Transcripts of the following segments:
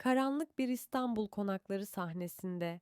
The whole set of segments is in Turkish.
Karanlık bir İstanbul konakları sahnesinde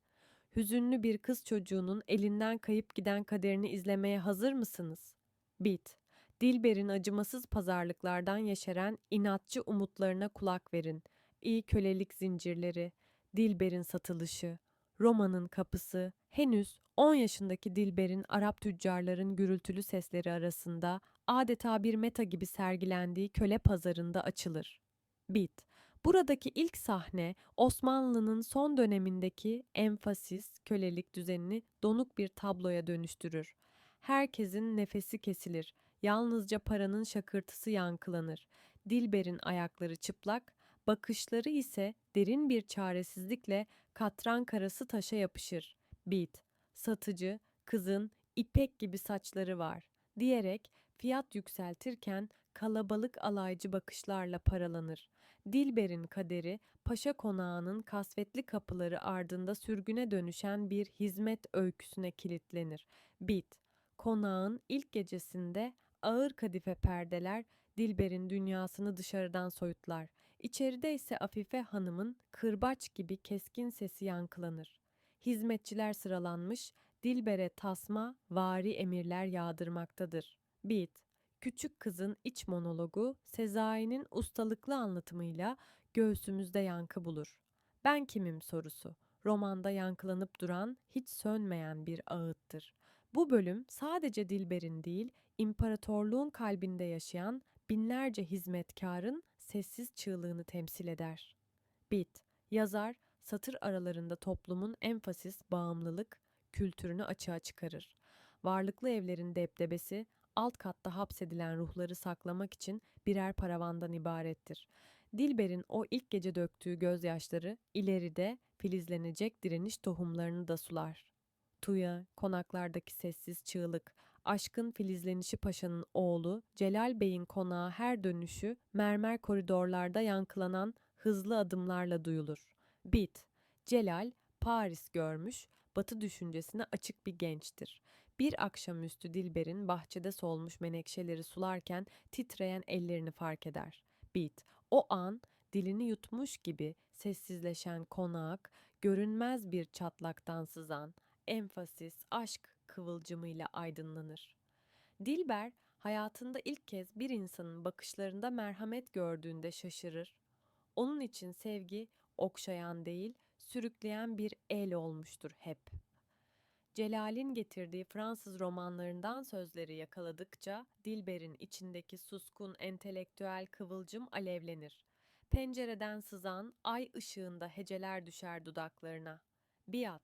hüzünlü bir kız çocuğunun elinden kayıp giden kaderini izlemeye hazır mısınız? Bit. Dilber'in acımasız pazarlıklardan yeşeren inatçı umutlarına kulak verin. İyi kölelik zincirleri, Dilber'in satılışı, Roma'nın kapısı, henüz 10 yaşındaki Dilber'in Arap tüccarların gürültülü sesleri arasında adeta bir meta gibi sergilendiği köle pazarında açılır. Bit. Buradaki ilk sahne Osmanlı'nın son dönemindeki enfasis kölelik düzenini donuk bir tabloya dönüştürür. Herkesin nefesi kesilir. Yalnızca paranın şakırtısı yankılanır. Dilber'in ayakları çıplak, bakışları ise derin bir çaresizlikle katran karası taşa yapışır. Bit, satıcı, kızın ipek gibi saçları var diyerek fiyat yükseltirken kalabalık alaycı bakışlarla paralanır. Dilber'in kaderi Paşa Konağı'nın kasvetli kapıları ardında sürgüne dönüşen bir hizmet öyküsüne kilitlenir. Bit, konağın ilk gecesinde ağır kadife perdeler Dilber'in dünyasını dışarıdan soyutlar. İçeride ise Afife Hanım'ın kırbaç gibi keskin sesi yankılanır. Hizmetçiler sıralanmış, Dilber'e tasma, vari emirler yağdırmaktadır. Bit, küçük kızın iç monologu Sezai'nin ustalıklı anlatımıyla göğsümüzde yankı bulur. Ben kimim sorusu, romanda yankılanıp duran, hiç sönmeyen bir ağıttır. Bu bölüm sadece Dilber'in değil, imparatorluğun kalbinde yaşayan binlerce hizmetkarın sessiz çığlığını temsil eder. Bit, yazar satır aralarında toplumun enfasis bağımlılık kültürünü açığa çıkarır. Varlıklı evlerin debdebesi alt katta hapsedilen ruhları saklamak için birer paravandan ibarettir. Dilber'in o ilk gece döktüğü gözyaşları ileride filizlenecek direniş tohumlarını da sular. Tuya, konaklardaki sessiz çığlık, aşkın filizlenişi paşanın oğlu, Celal Bey'in konağa her dönüşü mermer koridorlarda yankılanan hızlı adımlarla duyulur. Bit, Celal, Paris görmüş, batı düşüncesine açık bir gençtir. Bir akşamüstü Dilber'in bahçede solmuş menekşeleri sularken titreyen ellerini fark eder. Bit, o an dilini yutmuş gibi sessizleşen konak, görünmez bir çatlaktan sızan, enfasis, aşk kıvılcımıyla aydınlanır. Dilber, hayatında ilk kez bir insanın bakışlarında merhamet gördüğünde şaşırır. Onun için sevgi okşayan değil, sürükleyen bir el olmuştur hep. Celal'in getirdiği Fransız romanlarından sözleri yakaladıkça Dilber'in içindeki suskun entelektüel kıvılcım alevlenir. Pencereden sızan ay ışığında heceler düşer dudaklarına. Biat.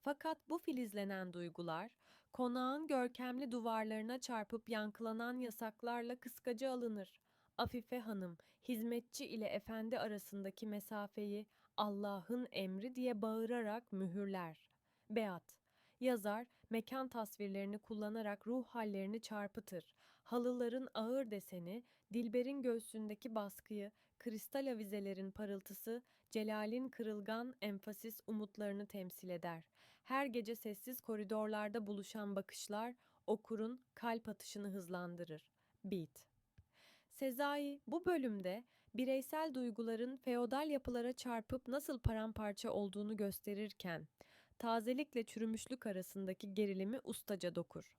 Fakat bu filizlenen duygular, konağın görkemli duvarlarına çarpıp yankılanan yasaklarla kıskaca alınır. Afife Hanım, hizmetçi ile efendi arasındaki mesafeyi Allah'ın emri diye bağırarak mühürler. Beat, yazar mekan tasvirlerini kullanarak ruh hallerini çarpıtır. Halıların ağır deseni, Dilber'in göğsündeki baskıyı, kristal avizelerin parıltısı, Celal'in kırılgan enfasis umutlarını temsil eder. Her gece sessiz koridorlarda buluşan bakışlar okurun kalp atışını hızlandırır. Beat. Sezai bu bölümde bireysel duyguların feodal yapılara çarpıp nasıl paramparça olduğunu gösterirken tazelikle çürümüşlük arasındaki gerilimi ustaca dokur.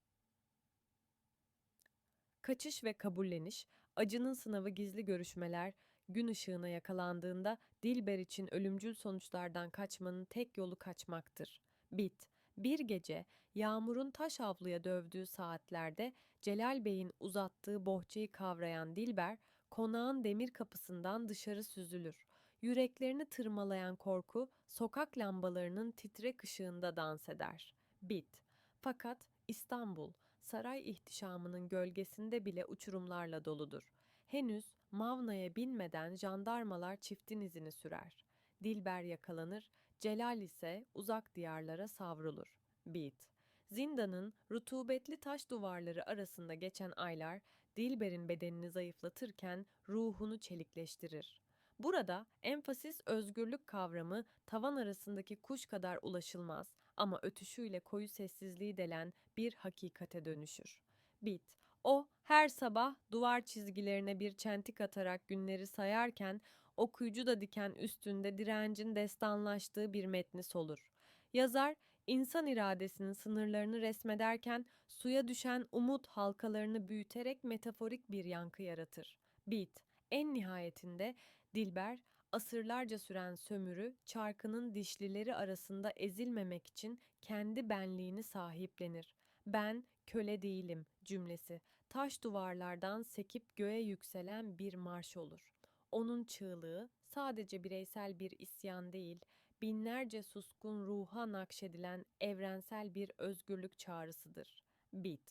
Kaçış ve kabulleniş, acının sınavı gizli görüşmeler, gün ışığına yakalandığında Dilber için ölümcül sonuçlardan kaçmanın tek yolu kaçmaktır. Bit. Bir gece yağmurun taş avluya dövdüğü saatlerde Celal Bey'in uzattığı bohçayı kavrayan Dilber konağın demir kapısından dışarı süzülür. Yüreklerini tırmalayan korku sokak lambalarının titrek ışığında dans eder. Bit. Fakat İstanbul saray ihtişamının gölgesinde bile uçurumlarla doludur. Henüz Mavna'ya binmeden jandarmalar çiftin izini sürer. Dilber yakalanır, Celal ise uzak diyarlara savrulur. Beat. Zindanın rutubetli taş duvarları arasında geçen aylar Dilber'in bedenini zayıflatırken ruhunu çelikleştirir. Burada enfasis özgürlük kavramı tavan arasındaki kuş kadar ulaşılmaz ama ötüşüyle koyu sessizliği delen bir hakikate dönüşür. Bit. O her sabah duvar çizgilerine bir çentik atarak günleri sayarken okuyucu da diken üstünde direncin destanlaştığı bir metni solur. Yazar, insan iradesinin sınırlarını resmederken suya düşen umut halkalarını büyüterek metaforik bir yankı yaratır. Beat, en nihayetinde Dilber, asırlarca süren sömürü, çarkının dişlileri arasında ezilmemek için kendi benliğini sahiplenir. Ben köle değilim cümlesi taş duvarlardan sekip göğe yükselen bir marş olur. Onun çığlığı sadece bireysel bir isyan değil, binlerce suskun ruha nakşedilen evrensel bir özgürlük çağrısıdır. Bit.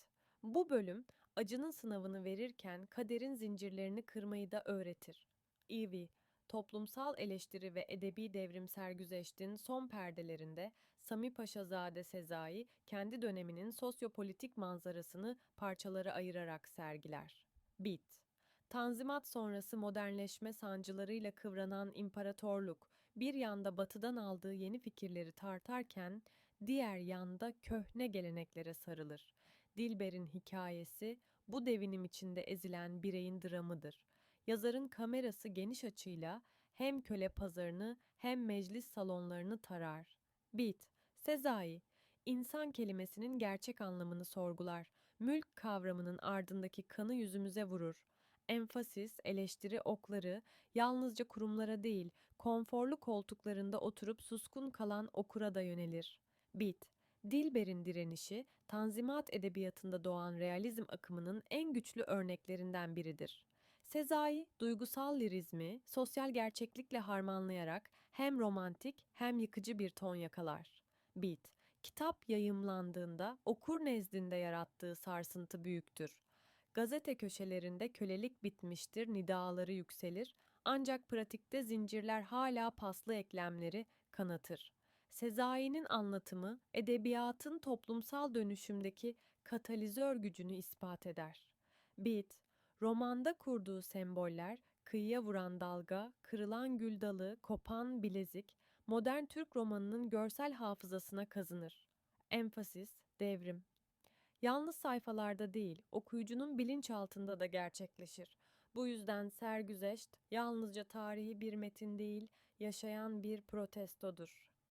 Bu bölüm acının sınavını verirken kaderin zincirlerini kırmayı da öğretir. Ivy, toplumsal eleştiri ve edebi devrim Sergüzeşt'in son perdelerinde Sami Paşazade Sezai kendi döneminin sosyopolitik manzarasını parçalara ayırarak sergiler. Bit Tanzimat sonrası modernleşme sancılarıyla kıvranan imparatorluk bir yanda batıdan aldığı yeni fikirleri tartarken diğer yanda köhne geleneklere sarılır. Dilber'in hikayesi bu devinim içinde ezilen bireyin dramıdır. Yazarın kamerası geniş açıyla hem köle pazarını hem meclis salonlarını tarar. Bit, Sezai, insan kelimesinin gerçek anlamını sorgular. Mülk kavramının ardındaki kanı yüzümüze vurur. Enfasis, eleştiri okları yalnızca kurumlara değil, konforlu koltuklarında oturup suskun kalan okura da yönelir. Bit, Dilber'in direnişi, Tanzimat edebiyatında doğan realizm akımının en güçlü örneklerinden biridir. Sezai, duygusal lirizmi sosyal gerçeklikle harmanlayarak hem romantik hem yıkıcı bir ton yakalar. Beat, kitap yayımlandığında okur nezdinde yarattığı sarsıntı büyüktür. Gazete köşelerinde kölelik bitmiştir nidaları yükselir ancak pratikte zincirler hala paslı eklemleri kanatır. Sezai'nin anlatımı edebiyatın toplumsal dönüşümdeki katalizör gücünü ispat eder. Beat, romanda kurduğu semboller, kıyıya vuran dalga, kırılan gül dalı, kopan bilezik, modern Türk romanının görsel hafızasına kazınır. Enfasis, devrim. Yalnız sayfalarda değil, okuyucunun bilinçaltında da gerçekleşir. Bu yüzden Sergüzeşt yalnızca tarihi bir metin değil, yaşayan bir protestodur.